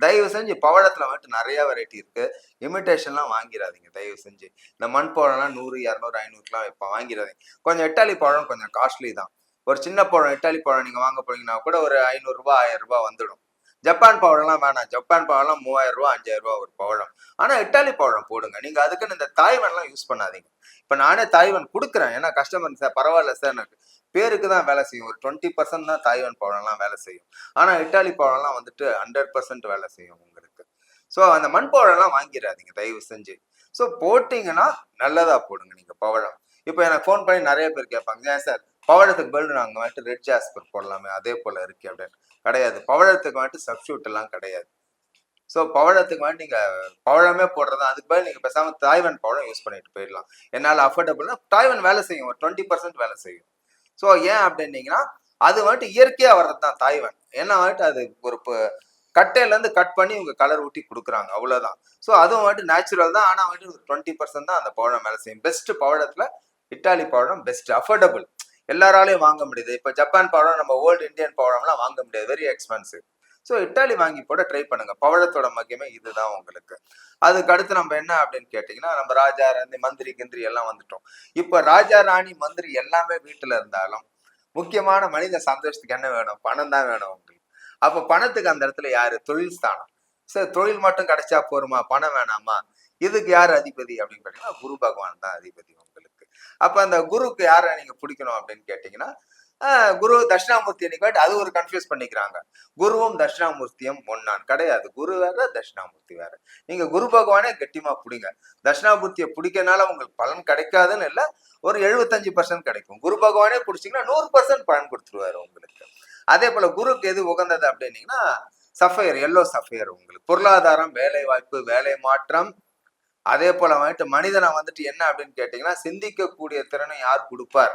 தயவு செஞ்சு பவழத்துல வந்துட்டு நிறைய வெரைட்டி இருக்கு. இமிட்டேஷன்லாம் வாங்கிடாதீங்க தயவு செஞ்சு. இந்த மண் பழம்லாம் நூறு இரநூறு ஐநூறுலாம் இப்போ வாங்கிடாதீங்க கொஞ்சம் இட்டாலி பழம் கொஞ்சம் காஸ்ட்லி தான். ஒரு சின்ன பழம் இட்டாலி பழம் நீங்க வாங்க போனீங்கன்னா கூட ஒரு ஐநூறுரூபா ஆயிரம் ரூபாய் வந்துடும். ஜப்பான் பவழம்லாம் வேணாம். ஜப்பான் பவழம் மூவாயிரம் ரூபா அஞ்சாயிரம் ரூபா ஒரு பவழம் ஆனால் இட்டாலி பவழம் போடுங்க. நீங்கள் அதுக்குன்னு இந்த தாய்வன்லாம் யூஸ் பண்ணாதீங்க. இப்போ நானே தாய்வன் கொடுக்குறேன். ஏன்னா கஸ்டமர் சார் பரவாயில்ல சார் எனக்கு பேருக்கு தான் வேலை செய்யும். ஒரு டுவெண்ட்டி பர்சன்ட் தான் தாய்வான் பவழம்லாம் வேலை செய்யும். ஆனால் இட்டாலி பவழம்லாம் வந்துட்டு ஹண்ட்ரட் பர்சன்ட் வேலை செய்யும் உங்களுக்கு. ஸோ அந்த மண் பவழம்லாம் வாங்கிடாதீங்க. தயவு செஞ்சு. ஸோ போட்டிங்கன்னா நல்லதாக போடுங்க நீங்கள் பவழம் இப்போ எனக்கு ஃபோன் பண்ணி நிறைய பேர் கேட்பாங்க ஏன் சார் பவழத்துக்கு பதில் நாங்கள் வந்துட்டு ரெட் ஜாஸ்பர் போடலாமே அதே போல் இருக்கு அப்படின்னு. கிடையாது. பவழத்துக்கு வந்துட்டு சப்ஸ்டியூட் எல்லாம் கிடையாது. ஸோ பவழத்துக்கு வந்துட்டு நீங்கள் பவழமே போடுறது அதுக்கு பதில் நீங்கள் பேசாமல் தாய்வன் பவழம் யூஸ் பண்ணிட்டு போயிடலாம். என்னால் அஃபோர்டபுள்னா தாய்வன் வேலை செய்யும். ஒரு டுவெண்ட்டி பர்சன்ட் வேலை செய்யும். ஸோ ஏன் அப்படின்னீங்கன்னா அது வந்துட்டு இயற்கையாக வர்றது தான் தாய்வன். ஏன்னா வந்துட்டு அது ஒரு கட்டையிலேருந்து கட் பண்ணி இவங்க கலர் ஊட்டி கொடுக்குறாங்க. அவ்வளோதான் ஸோ அதுவும் வந்துட்டு நேச்சுரல் தான். ஆனால் வந்துட்டு ஒரு டுவெண்ட்டி பர்சன்ட் தான் அந்த பவழம் வேலை செய்யும். பெஸ்ட் பவழத்தில் இட்டாலி பவழம் பெஸ்ட் அஃபோர்டபுள் எல்லாராலையும் வாங்க முடியுது. இப்போ ஜப்பான் பவழம் நம்ம ஓல்டு இந்தியன் பவழம்லாம் வாங்க முடியாது. வெரி எக்ஸ்பென்சிவ் ஸோ இட்டாலி வாங்கி போட ட்ரை பண்ணுங்க. பவழத்தோட மகிமை இதுதான் உங்களுக்கு. அதுக்கு அடுத்து நம்ம என்ன அப்படின்னு கேட்டிங்கன்னா நம்ம ராஜா ராணி மந்திரி கிந்திரி எல்லாம் வந்துட்டோம். இப்போ ராஜா ராணி மந்திரி எல்லாமே வீட்டில் இருந்தாலும் முக்கியமான மனித சந்தோஷத்துக்கு என்ன வேணும்? பணம் தான் வேணும் உங்களுக்கு. அப்போ பணத்துக்கு அந்த இடத்துல யாரு? தொழில் ஸ்தானம். சரி தொழில் மட்டும் கிடைச்சா போருமா? பணம் வேணாமா? இதுக்கு யார் அதிபதி அப்படின்னு பார்த்தீங்கன்னா குரு பகவான் தான் அதிபதி உங்களுக்கு. அப்ப அந்த குருவுக்கு யாரை நீங்க பிடிக்கணும் அப்படின்னு கேட்டீங்கன்னா குரு தட்சிணாமூர்த்தி அன்னைக்கு அது ஒரு கன்ஃபியூஸ் பண்ணிக்கிறாங்க. குருவும் தட்சிணாமூர்த்தியும் ஒன்னான் கிடையாது. குரு வேற தட்சிணாமூர்த்தி வேற. நீங்க குரு பகவானே கெட்டிமா பிடிங்க. தட்சிணாமூர்த்தியை பிடிக்கனால உங்களுக்கு பலன் கிடைக்காதுன்னு இல்லை ஒரு எழுபத்தஞ்சு பர்சன்ட் கிடைக்கும். குரு பகவானே பிடிச்சிங்கன்னா நூறு பர்சன்ட் பலன் கொடுத்துருவாரு உங்களுக்கு. அதே போல குருக்கு எது உகந்தது அப்படின்னீங்கன்னா சஃபயர் எல்லோ சஃபயர் உங்களுக்கு. பொருளாதாரம் வேலை வாய்ப்பு வேலை மாற்றம் அதே போல வந்துட்டு மனிதனை வந்துட்டு என்ன அப்படின்னு கேட்டீங்கன்னா சிந்திக்கக்கூடிய திறனை யார் கொடுப்பார்?